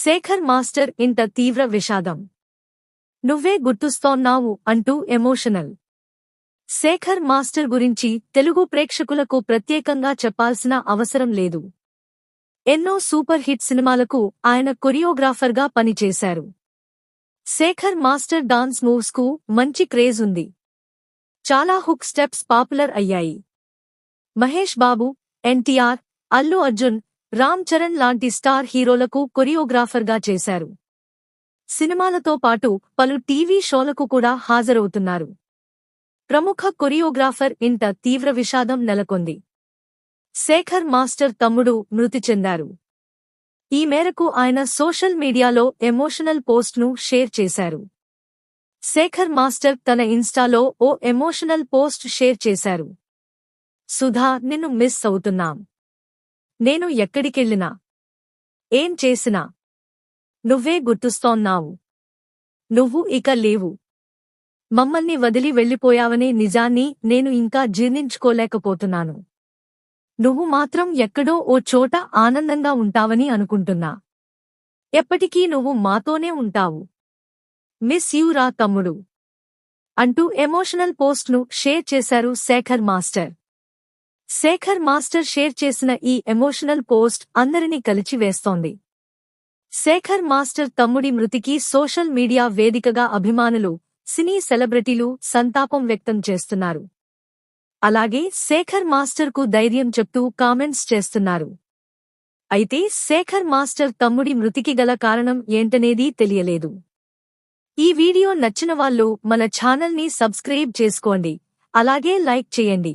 Shekhar master ఇంత తీవ్ర విషాదం. నువ్వే గుర్తుస్తోన్నావు అంటూ ఎమోషనల్. శేఖర్ మాస్టర్ గురించి తెలుగు ప్రేక్షకులకు ప్రత్యేకంగా చెప్పాల్సిన అవసరం లేదు. ఎన్నో సూపర్ హిట్ సినిమాలకు ఆయన కొరియోగ్రాఫర్గా పనిచేశారు. శేఖర్ మాస్టర్ డాన్స్ మూవ్స్కు మంచి క్రేజ్ ఉంది. చాలా హుక్ స్టెప్స్ పాపులర్ అయ్యాయి. మహేష్ బాబు ఎన్టీఆర్ అల్లు అర్జున్ రామ్ చరణ్ లాంటి స్టార్ హీరోలకు కొరియోగ్రాఫర్గా చేశారు. సినిమాలతో పాటు పలు టీవీ షోలకు కూడా హాజరవుతున్నారు. ప్రముఖ కొరియోగ్రాఫర్ ఇంత తీవ్ర విషాదం నెలకొంది. శేఖర్ మాస్టర్ తమ్ముడు మృతి చెందారు. ఈ మేరకు ఆయన సోషల్ మీడియాలో ఎమోషనల్ పోస్ట్ను షేర్ చేశారు. శేఖర్ మాస్టర్ తన ఇన్స్టాలో ఓ ఎమోషనల్ పోస్ట్ షేర్ చేశారు. సుధా నిన్ను మిస్ అవుతున్నాం. నేను ఎక్కడికెళ్ళినా? ఏం చేసినా? నువ్వే గుర్తుస్తోన్నావు. నువ్వు ఇక లేవు. మమ్మల్ని వదిలి వెళ్ళిపోయావనే నిజాన్ని నేను ఇంకా జీర్ణించుకోలేకపోతున్నాను. నువ్వు మాత్రం ఎక్కడో ఓ చోట ఆనందంగా ఉంటావని అనుకుంటున్నా. ఎప్పటికీ నువ్వు మాతోనే ఉంటావు. మిస్ యూ రా తమ్ముడు. అంటూ ఎమోషనల్ పోస్ట్ను షేర్ చేశారు Shekhar master. Shekhar master share చేసిన ఈ ఎమోషనల్ పోస్ట్ అందరినీ కలిచివేస్తోంది శేఖర్ మాస్టర్ తమ్ముడి మృతికి సోషల్ మీడియా వేదికగా అభిమానులు సినీ సెలబ్రిటీలు సంతాపం వ్యక్తం చేస్తున్నారు. అలాగే శేఖర్ మాస్టర్కు ధైర్యం చెప్తూ కామెంట్స్ చేస్తున్నారు. అయితే శేఖర్ మాస్టర్ తమ్ముడి మృతికి గల కారణం ఏంటనేది తెలియలేదు. ఈ వీడియో నచ్చిన వాళ్ళు మన ఛానల్ని సబ్స్క్రైబ్ చేసుకోండి అలాగే లైక్ చేయండి.